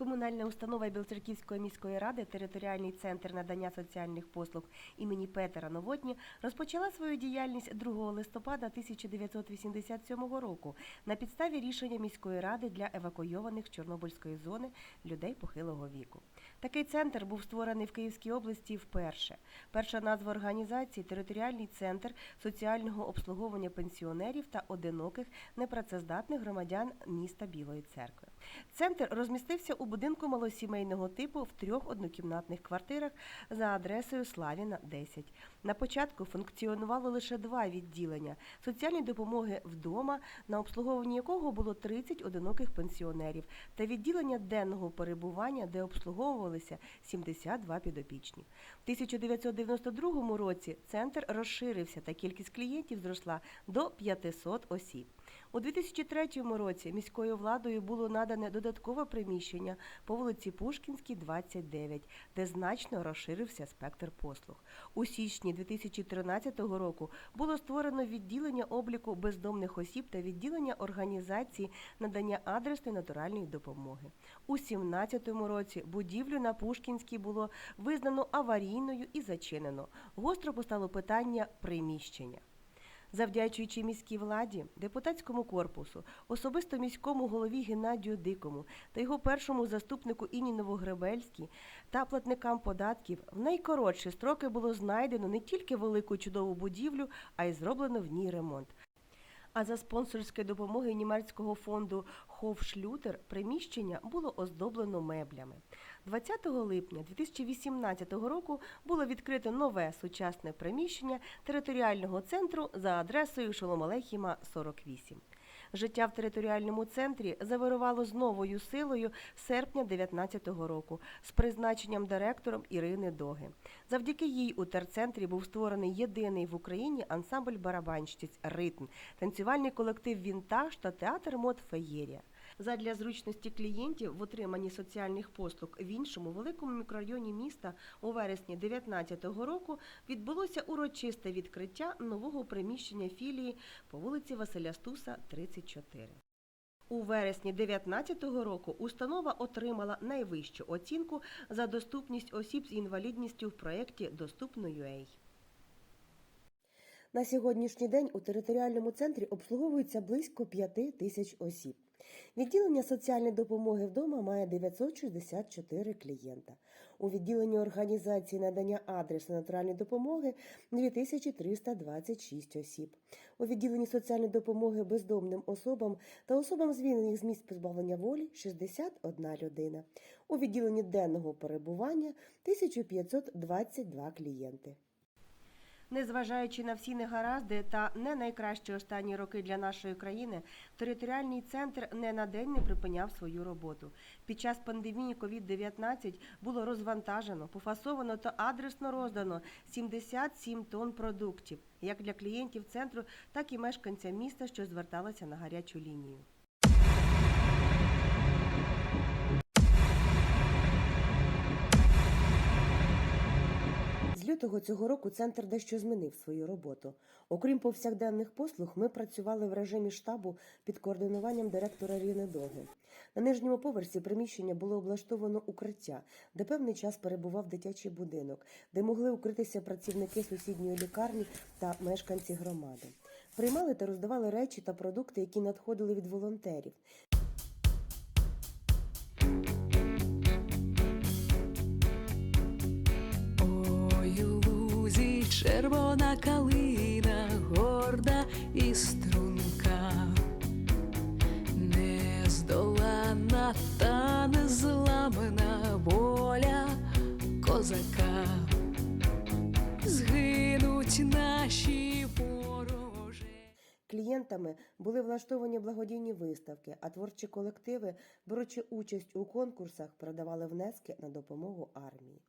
Комунальна установа Білоцерківської міської ради територіальний центр надання соціальних послуг імені Петера Новотні розпочала свою діяльність 2 листопада 1987 року на підставі рішення міської ради для евакуйованих з Чорнобильської зони людей похилого віку. Такий центр був створений в Київській області вперше. Перша назва організації територіальний центр соціального обслуговування пенсіонерів та одиноких непрацездатних громадян міста Білої церкви. Центр розмістився у будинку малосімейного типу в трьох однокімнатних квартирах за адресою Славіна 10. На початку функціонувало лише два відділення соціальної допомоги вдома, на обслуговуванні якого було 30 одиноких пенсіонерів, та відділення денного перебування, де обслуговувалися 72 підопічні. В 1992 році центр розширився та кількість клієнтів зросла до 500 осіб. У 2003 році міською владою було надане додаткове приміщення по вулиці Пушкінській, 29, де значно розширився спектр послуг. У січні 2013 року було створено відділення обліку бездомних осіб та відділення організації надання адресної натуральної допомоги. У 2017 році будівлю на Пушкінській було визнано аварійною і зачинено. Гостро постало питання приміщення. Завдячуючи міській владі, депутатському корпусу, особисто міському голові Геннадію Дикому та його першому заступнику Іні Новогребельській та платникам податків в найкоротші строки було знайдено не тільки велику чудову будівлю, а й зроблено в ній ремонт. А за спонсорської допомоги німецького фонду Хофшлютер приміщення було оздоблено меблями. 20 липня 2018 року було відкрито нове сучасне приміщення територіального центру за адресою Шоломалехіма 48. Життя в територіальному центрі завирувало з новою силою серпня 2019 року з призначенням директором Ірини Доги. Завдяки їй у терцентрі був створений єдиний в Україні ансамбль барабанщиць Ритм, танцювальний колектив Вінтаж та театр мод Феєрія. Задля зручності клієнтів в отриманні соціальних послуг в іншому великому мікрорайоні міста у вересні 2019 року відбулося урочисте відкриття нового приміщення філії по вулиці Василя Стуса, 34. У вересні 2019 року установа отримала найвищу оцінку за доступність осіб з інвалідністю в проєкті Доступно.UA. На сьогоднішній день у територіальному центрі обслуговується близько 5 тисяч осіб. Відділення соціальної допомоги вдома має 964 клієнта. У відділенні організації надання адресу натуральної допомоги 2326 осіб. У відділенні соціальної допомоги бездомним особам та особам звільнених з місць позбавлення волі 61 людина. У відділенні денного перебування 1522 клієнти. Незважаючи на всі негаразди та не найкращі останні роки для нашої країни, територіальний центр не на день не припиняв свою роботу. Під час пандемії COVID-19 було розвантажено, пофасовано та адресно роздано 77 тонн продуктів, як для клієнтів центру, так і мешканцям міста, що зверталися на гарячу лінію. Лютого цього року центр дещо змінив свою роботу. Окрім повсякденних послуг, ми працювали в режимі штабу під координуванням директора Ріни Доги. На нижньому поверсі приміщення було облаштовано укриття, де певний час перебував дитячий будинок, де могли укритися працівники сусідньої лікарні та мешканці громади. Приймали та роздавали речі та продукти, які надходили від волонтерів. Червона калина, горда і струнка, нездолана та незламна воля козака, згинуть наші вороже. Клієнтами були влаштовані благодійні виставки, а творчі колективи, беручи участь у конкурсах, передавали внески на допомогу армії.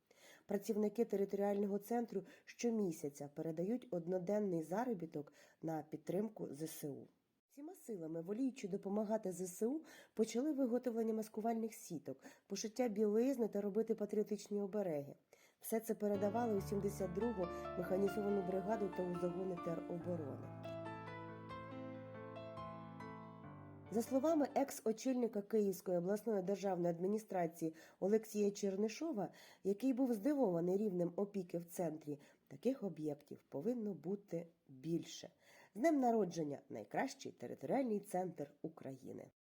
Працівники територіального центру щомісяця передають одноденний заробіток на підтримку ЗСУ. Всіма силами, воліючи допомагати ЗСУ, почали виготовлення маскувальних сіток, пошиття білизни та робити патріотичні обереги. Все це передавали у 72-го механізовану бригаду та у загони тероборони. За словами екс-очільника Київської обласної державної адміністрації Олексія Чернишова, який був здивований рівнем опіки в центрі, таких об'єктів повинно бути більше. З днем народження найкращий територіальний центр України.